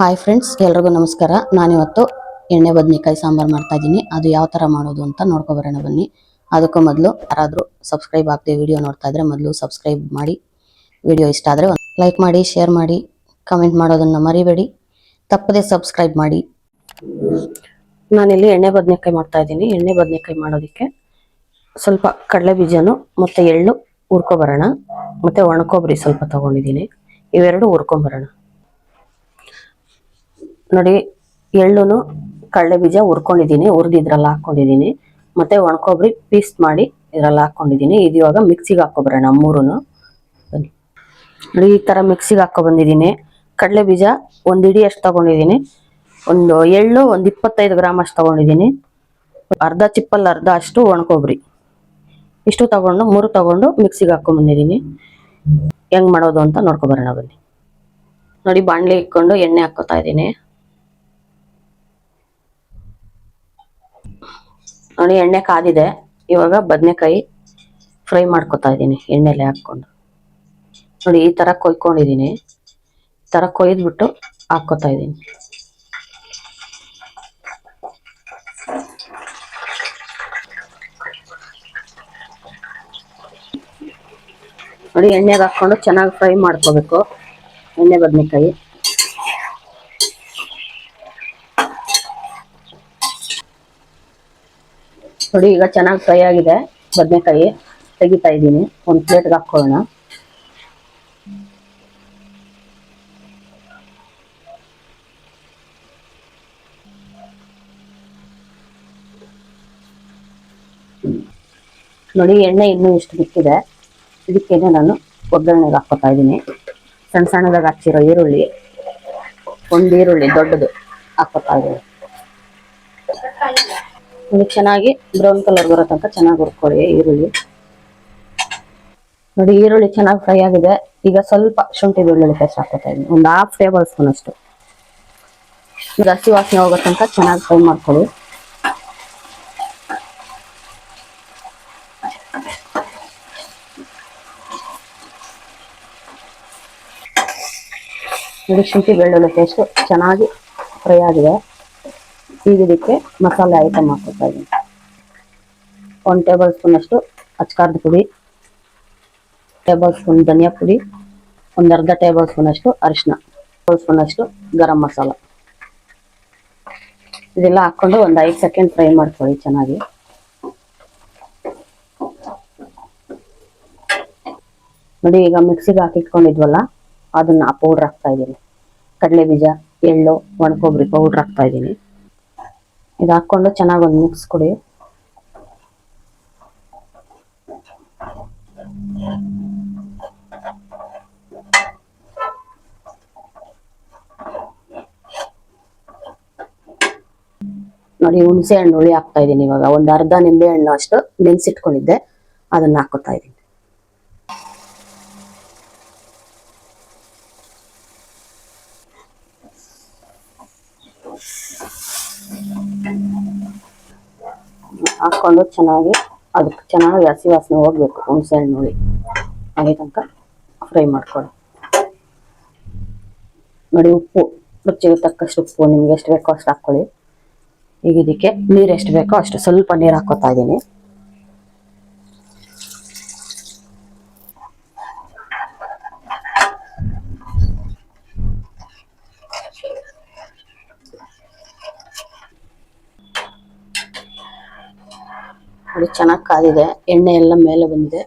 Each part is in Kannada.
ಹಾಯ್ ಫ್ರೆಂಡ್ಸ್ ಎಲ್ರಿಗೂ ನಮಸ್ಕಾರ. ನಾನಿವತ್ತು ಎಣ್ಣೆ ಬದನೆಕಾಯಿ ಸಾಂಬಾರು ಮಾಡ್ತಾ ಇದ್ದೀನಿ ಅದು ಯಾವ ಥರ ಮಾಡೋದು ಅಂತ ನೋಡ್ಕೊಬರೋಣ ಬನ್ನಿ. ಅದಕ್ಕೂ ಮೊದಲು ಯಾರಾದರೂ ಸಬ್ಸ್ಕ್ರೈಬ್ ಆಗದೆ ವಿಡಿಯೋ ನೋಡ್ತಾ ಇದ್ರೆ ಮೊದಲು ಸಬ್ಸ್ಕ್ರೈಬ್ ಮಾಡಿ. ವಿಡಿಯೋ ಇಷ್ಟ ಆದರೆ ಲೈಕ್ ಮಾಡಿ ಶೇರ್ ಮಾಡಿ ಕಮೆಂಟ್ ಮಾಡೋದನ್ನು ಮರಿಬೇಡಿ. ತಪ್ಪದೆ ಸಬ್ಸ್ಕ್ರೈಬ್ ಮಾಡಿ. ನಾನಿಲ್ಲಿ ಎಣ್ಣೆ ಬದನೆಕಾಯಿ ಮಾಡ್ತಾ ಇದ್ದೀನಿ ಎಣ್ಣೆ ಬದನೆಕಾಯಿ ಮಾಡೋದಕ್ಕೆ ಸ್ವಲ್ಪ ಕಡಲೆ ಬೀಜನು ಮತ್ತು ಎಳ್ಳು ಹುರ್ಕೊಬರೋಣ. ಮತ್ತು ಒಣಕೊಬ್ಬರಿ ಸ್ವಲ್ಪ ತೊಗೊಂಡಿದ್ದೀನಿ ಇವೆರಡು ಹುರ್ಕೊಂಬರೋಣ. ನೋಡಿ, ಎಳ್ಳುನು ಕಡಲೆ ಬೀಜ ಹುರ್ಕೊಂಡಿದ್ದೀನಿ, ಹುರಿದಿದ್ರಲ್ಲಿ ಹಾಕೊಂಡಿದ್ದೀನಿ ಮತ್ತೆ ಒಣಕೊಬ್ಬರಿ ಪೀಸ್ಟ್ ಮಾಡಿ ಇದ್ರಲ್ಲಿ ಹಾಕೊಂಡಿದ್ದೀನಿ ಇದು ಇವಾಗ ಮಿಕ್ಸಿಗೆ ಹಾಕೊಬರೋಣ ಮೂರುನು. ಬನ್ನಿ ನೋಡಿ, ಈ ಥರ ಮಿಕ್ಸಿಗೆ ಹಾಕೊ ಬಂದಿದ್ದೀನಿ. ಕಡಲೆ ಬೀಜ ಒಂದು ಇಡಿ ಅಷ್ಟು ತಗೊಂಡಿದ್ದೀನಿ. ಒಂದು ಎಳ್ಳು ಒಂದು ಇಪ್ಪತ್ತೈದು ಗ್ರಾಮ್ ಅಷ್ಟು ತಗೊಂಡಿದ್ದೀನಿ. ಅರ್ಧ ಚಿಪ್ಪಲ್ಲಿ ಅರ್ಧ ಅಷ್ಟು ಒಣಕೊಬ್ಬರಿ. ಇಷ್ಟು ತಗೊಂಡು, ಮೂರು ತಗೊಂಡು ಮಿಕ್ಸಿಗೆ ಹಾಕ್ಕೊಂಬಂದಿದ್ದೀನಿ ಬಂದಿದ್ದೀನಿ. ಹೆಂಗ್ ಮಾಡೋದು ಅಂತ ನೋಡ್ಕೊಬರೋಣ ಬನ್ನಿ. ನೋಡಿ, ಬಾಣಲೆ ಇಟ್ಕೊಂಡು ಎಣ್ಣೆ ಹಾಕೋತಾ ಇದ್ದೀನಿ. ಎಣ್ಣೆ ಕಾದಿದೆ. ಇವಾಗ ಬದನೆಕಾಯಿ ಫ್ರೈ ಮಾಡ್ಕೊತಾ ಇದ್ದೀನಿ, ಎಣ್ಣೆಲೆ ಹಾಕ್ಕೊಂಡು. ನೋಡಿ, ಈ ತರ ಕೊಯ್ಕೊಂಡಿದ್ದೀನಿ. ಈ ಥರ ಕೊಯ್ದ್ಬಿಟ್ಟು ಹಾಕ್ಕೊತಾ ಇದ್ದೀನಿ. ನೋಡಿ, ಎಣ್ಣೆಗೆ ಹಾಕೊಂಡು ಚೆನ್ನಾಗಿ ಫ್ರೈ ಮಾಡ್ಕೋಬೇಕು, ಎಣ್ಣೆ ಬದನೆಕಾಯಿ. ನೋಡಿ, ಈಗ ಚೆನ್ನಾಗಿ ಫ್ರೈ ಆಗಿದೆ. ಬದನೆಕಾಯಿ ತೆಗಿತಾ ಇದ್ದೀನಿ. ಒಂದು ಪ್ಲೇಟ್ಗೆ ಹಾಕ್ಕೊಳ್ಳೋಣ. ನೋಡಿ, ಎಣ್ಣೆ ಇನ್ನೂ ಇಷ್ಟು ಬಿಟ್ಟಿದೆ. ಇದಕ್ಕೇನೆ ನಾನು ಒಗ್ಗರಣೆಗೆ ಹಾಕೋತಾ ಇದ್ದೀನಿ. ಸಣ್ಣ ಸಣ್ಣದಾಗ ಹಚ್ಚಿರೋ ಈರುಳ್ಳಿ. ಒಂದು ಈರುಳ್ಳಿ ದೊಡ್ಡದು ಹಾಕೋತಾ ಇದ್ದೀನಿ. ಇದು ಚೆನ್ನಾಗಿ ಬ್ರೌನ್ ಕಲರ್ ಬರೋ ತನಕ ಚೆನ್ನಾಗಿ ಹುರ್ಕೊಳ್ಳಿ, ಈರುಳ್ಳಿ. ನೋಡಿ, ಈರುಳ್ಳಿ ಚೆನ್ನಾಗಿ ಫ್ರೈ ಆಗಿದೆ. ಈಗ ಸ್ವಲ್ಪ ಶುಂಠಿ ಬೆಳ್ಳುಳ್ಳಿ ಪೇಸ್ಟ್ ಹಾಕೋತಾ ಇದ್ದೀನಿ ಒಂದು ಹಾಫ್ ಟೇಬಲ್ ಸ್ಪೂನ್ ಅಷ್ಟು. ಹಸಿ ವಾಸನೆ ಹೋಗೋ ತನಕ ಚೆನ್ನಾಗಿ ಫ್ರೈ ಮಾಡ್ಕೊಳ್ಳಿ. ನೋಡಿ, ಶುಂಠಿ ಬೆಳ್ಳುಳ್ಳಿ ಪೇಸ್ಟ್ ಚೆನ್ನಾಗಿ ಫ್ರೈ ಆಗಿದೆ. ಈಗ ಇದಕ್ಕೆ ಮಸಾಲೆ ಐಟಮ್ ಹಾಕೋತಾ ಇದ್ದೀನಿ ಒಂದು ಟೇಬಲ್ ಸ್ಪೂನ್ ಅಷ್ಟು ಅಚ್ಕಾರದ ಪುಡಿ ಟೇಬಲ್ ಸ್ಪೂನ್ ಧನಿಯಾ ಪುಡಿ, ಒಂದು ಅರ್ಧ ಟೇಬಲ್ ಸ್ಪೂನ್ ಅಷ್ಟು ಅರಿಶಿನ ಟೇಬಲ್ ಸ್ಪೂನ್ ಅಷ್ಟು ಗರಂ ಮಸಾಲ. ಇದೆಲ್ಲ ಹಾಕೊಂಡು ಒಂದು ಐದು ಸೆಕೆಂಡ್ ಫ್ರೈ ಮಾಡ್ಕೊಳ್ಳಿ ಚೆನ್ನಾಗಿ. ನೋಡಿ, ಈಗ ಮಿಕ್ಸಿಗೆ ಹಾಕಿಟ್ಕೊಂಡಿದ್ವಲ್ಲ, ಅದನ್ನ ಆ ಪೌಡ್ರ್ ಹಾಕ್ತಾ ಇದ್ದೀನಿ ಕಡಲೆ ಬೀಜ ಎಳ್ಳು, ಒಣಕೊಬ್ಬರಿ ಪೌಡ್ರ್ ಹಾಕ್ತಾ ಇದ್ದೀನಿ ಇದು ಹಾಕೊಂಡು ಚೆನ್ನಾಗಿ ಒಂದು ಮಿಕ್ಸ್ ಕೊಡಿ. ನೋಡಿ ಹುಣಸೆ ಹಣ್ಣು ಹುಳಿ ಹಾಕ್ತಾ ಇದ್ದೀನಿ ಇವಾಗ. ಒಂದು ಅರ್ಧ ನಿಂಬೆ ಹಣ್ಣು ಅಷ್ಟು ನೆನ್ಸಿಟ್ಕೊಂಡಿದ್ದೆ. ಅದನ್ನ ಹಾಕೋತಾ ಇದ್ದೀನಿ ಹಾಕೊಂಡು ಚೆನ್ನಾಗಿ, ಅದಕ್ಕೆ ಚೆನ್ನಾಗಿ ಹಸಿ ವಾಸನೆ ಹೋಗ್ಬೇಕು ಹುಣಸೆ ಹಣ್ಣು ಹುಳಿ ಹಾಗೆ ತನಕ ಫ್ರೈ ಮಾಡ್ಕೊಳ್ಳಿ. ನೋಡಿ ಉಪ್ಪು, ರುಚಿಗೆ ತಕ್ಕಷ್ಟು ಉಪ್ಪು, ನಿಮ್ಗೆ ಎಷ್ಟು ಬೇಕೋ ಅಷ್ಟು ಹಾಕ್ಕೊಳ್ಳಿ. ಈಗ ಇದಕ್ಕೆ ನೀರು ಎಷ್ಟು ಬೇಕೋ ಅಷ್ಟು, ಸ್ವಲ್ಪ ನೀರು ಹಾಕೋತಾ ಇದ್ದೀನಿ. ನೋಡಿ, ಚೆನ್ನಾಗಿ ಕಾದಿದೆ. ಎಣ್ಣೆ ಎಲ್ಲ ಮೇಲೆ ಬಂದಿದೆ.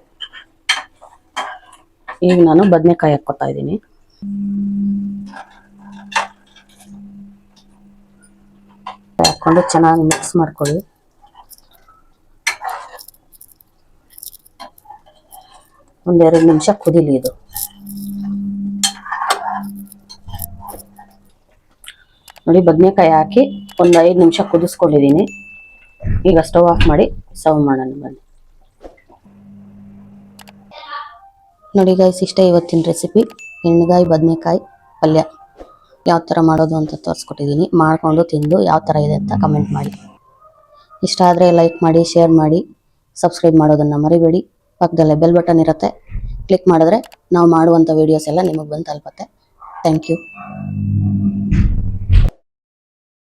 ಈಗ ನಾನು ಬದನೆಕಾಯಿ ಹಾಕ್ಕೊತಾ ಇದ್ದೀನಿ. ಹಾಕೊಂಡು ಚೆನ್ನಾಗಿ ಮಿಕ್ಸ್ ಮಾಡ್ಕೊಳ್ಳಿ. ಒಂದೆರಡು ನಿಮಿಷ ಕುದಿಲಿ ಇದು. ನೋಡಿ, ಬದನೆಕಾಯಿ ಹಾಕಿ ಒಂದು ಐದು ನಿಮಿಷ ಕುದಿಸ್ಕೊಂಡಿದ್ದೀನಿ. ಈಗ ಸ್ಟವ್ ಆಫ್ ಮಾಡಿ ಸರ್ವ್ ಮಾಡೋಣ ಬನ್ನಿ. ನೋಡಿ ಗೈಸ್ ಇಷ್ಟ ಇವತ್ತಿನ ರೆಸಿಪಿ ಎಣ್ಣೆಗಾಯಿ ಬದನೆಕಾಯಿ, ಪಲ್ಯ. ಯಾವ ಥರ ಮಾಡೋದು ಅಂತ ತೋರಿಸ್ಕೊಟ್ಟಿದ್ದೀನಿ ಮಾಡಿಕೊಂಡು ತಿಂದು ಯಾವ ಥರ ಇದೆ ಅಂತ ಕಮೆಂಟ್ ಮಾಡಿ. ಇಷ್ಟ ಆದರೆ ಲೈಕ್ ಮಾಡಿ ಶೇರ್ ಮಾಡಿ ಸಬ್ಸ್ಕ್ರೈಬ್ ಮಾಡೋದನ್ನು ಮರಿಬೇಡಿ. ಪಕ್ಕದಲ್ಲೇ ಬೆಲ್ ಬಟನ್ ಇರುತ್ತೆ. ಕ್ಲಿಕ್ ಮಾಡಿದ್ರೆ ನಾವು ಮಾಡುವಂಥ ವೀಡಿಯೋಸ್ ಎಲ್ಲ ನಿಮಗೆ ಬಂದು ತಲುಪತ್ತೆ. Thank you